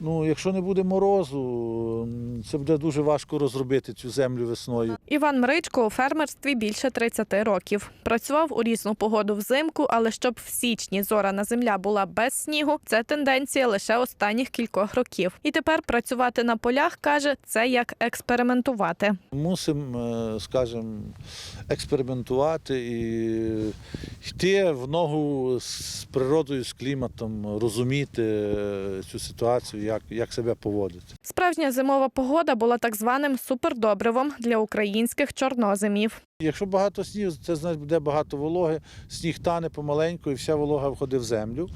Ну, якщо не буде морозу, це буде дуже важко розробити цю землю весною. Іван Мричко у фермерстві більше 30 років. Працював у різну погоду взимку, але щоб в січні зорана земля була без снігу, це тенденція лише останніх кількох років. І тепер працювати на полях каже, це як експериментувати. Мусимо, скажімо, експериментувати і йти в ногу з природою, з кліматом, розуміти е, цю ситуацію, як, як себе поводити. Справжня зимова погода була так званим супердобривом для українських чорноземів. Якщо багато снігу, це значить буде багато вологи, сніг тане помаленьку і вся волога входить в землю.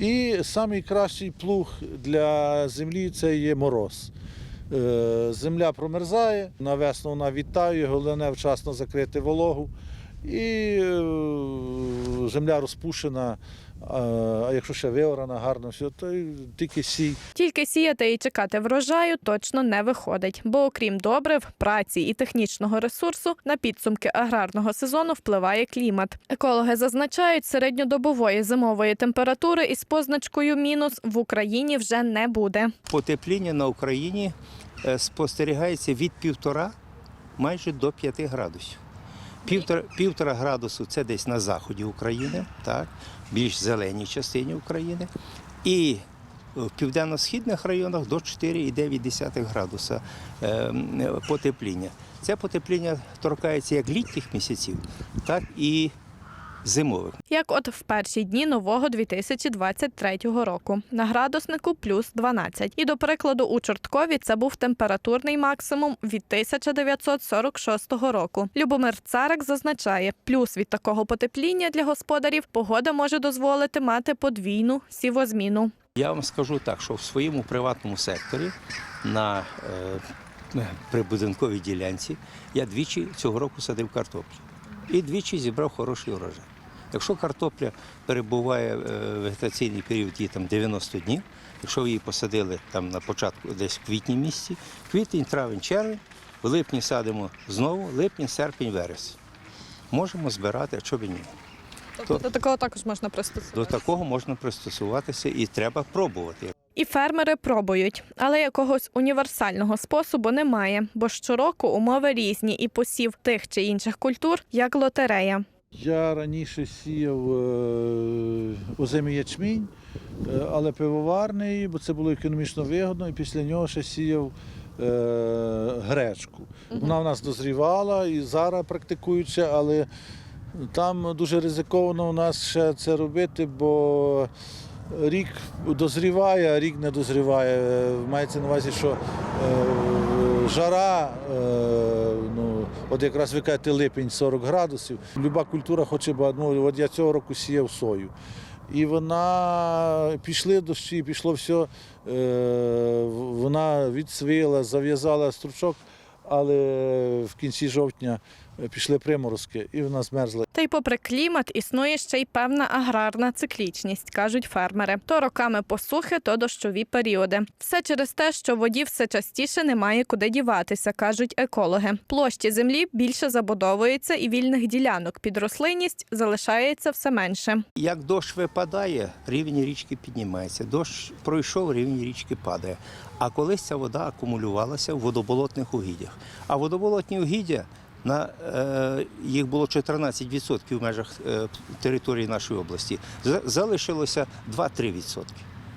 І найкращий плуг для землі це є мороз. Е, Земля промерзає, на весну вона відтаює, головне вчасно закрити вологу. І е, земля розпушена, а якщо ще виорана гарно, все, то тільки сій. Тільки сіяти і чекати врожаю точно не виходить, бо окрім добрив, праці і технічного ресурсу на підсумки аграрного сезону впливає клімат. Екологи зазначають, середньодобової зимової температури із позначкою мінус в Україні вже не буде. потепління на Україні е, спостерігається від півтора майже до 5 градусів. Півтора, півтора градусу це десь на заході України, так, більш зеленій частині України. І в південно-східних районах до 4,9 градуса е, потепління. Це потепління торкається як літніх місяців, так і зимових. Як от в перші дні нового 2023 року. На градуснику плюс 12. І до прикладу, у Чорткові це був температурний максимум від 1946 року. Любомир Царик зазначає, плюс від такого потепління для господарів погода може дозволити мати подвійну сівозміну. Я вам скажу так, що в своєму приватному секторі на е, прибудинковій ділянці я двічі цього року садив картоплю. І двічі зібрав хороший урожай. Якщо картопля перебуває е, вегетаційний період її там 90 днів, якщо ви її посадили там на початку десь в квітні місяці, квітень, травень, червень, в липні садимо знову, липень, серпень, вересень. Можемо збирати, а чого б ні. Тобто до такого також можна До такого можна пристосуватися і треба пробувати. І фермери пробують, але якогось універсального способу немає, бо щороку умови різні і посів тих чи інших культур як лотерея. Я раніше сіяв е, озимий ячмінь, е, але пивоварний, бо це було економічно вигодно, і після нього ще сіяв е, гречку. Вона в нас дозрівала і зараз практикуючи, але там дуже ризиковано у нас ще це робити, бо рік дозріває, а рік не дозріває. Е, Мається на увазі, що е, жара, е, ну, от якраз ви кажете липень 40 градусів. Люба культура хоче багато. Ну, от я цього року сіяв сою. І вона пішли дощі, пішло все, вона відсвила, зав'язала стручок, але в кінці жовтня пішли приморозки і вона змерзла. Та й попри клімат існує ще й певна аграрна циклічність, кажуть фермери. То роками посухи, то дощові періоди. Все через те, що воді все частіше немає куди діватися, кажуть екологи. Площі землі більше забудовується, і вільних ділянок під рослинність залишається все менше. Як дощ випадає, рівень річки піднімається. Дощ пройшов, рівень річки падає. А колись ця вода акумулювалася в водоболотних угіддях. А водоболотні угіддя на е, їх було 14% в межах е, території нашої області. За- Залишилося 2-3%.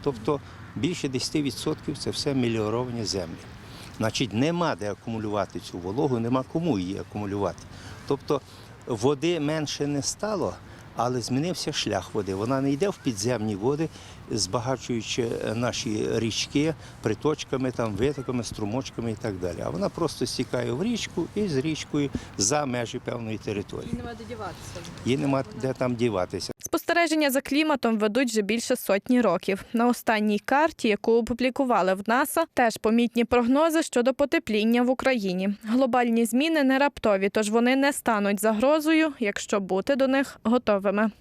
Тобто більше 10% це все меліоровані землі. Значить, нема де акумулювати цю вологу, нема кому її акумулювати. Тобто води менше не стало, але змінився шлях води. Вона не йде в підземні води, збагачуючи е, наші річки приточками, там, витоками, струмочками і так далі. А вона просто стікає в річку і з річкою за межі певної території. Нема де діватися. Їй нема де там діватися. Спостереження за кліматом ведуть вже більше сотні років. На останній карті, яку опублікували в НАСА, теж помітні прогнози щодо потепління в Україні. Глобальні зміни не раптові, тож вони не стануть загрозою, якщо бути до них готовими.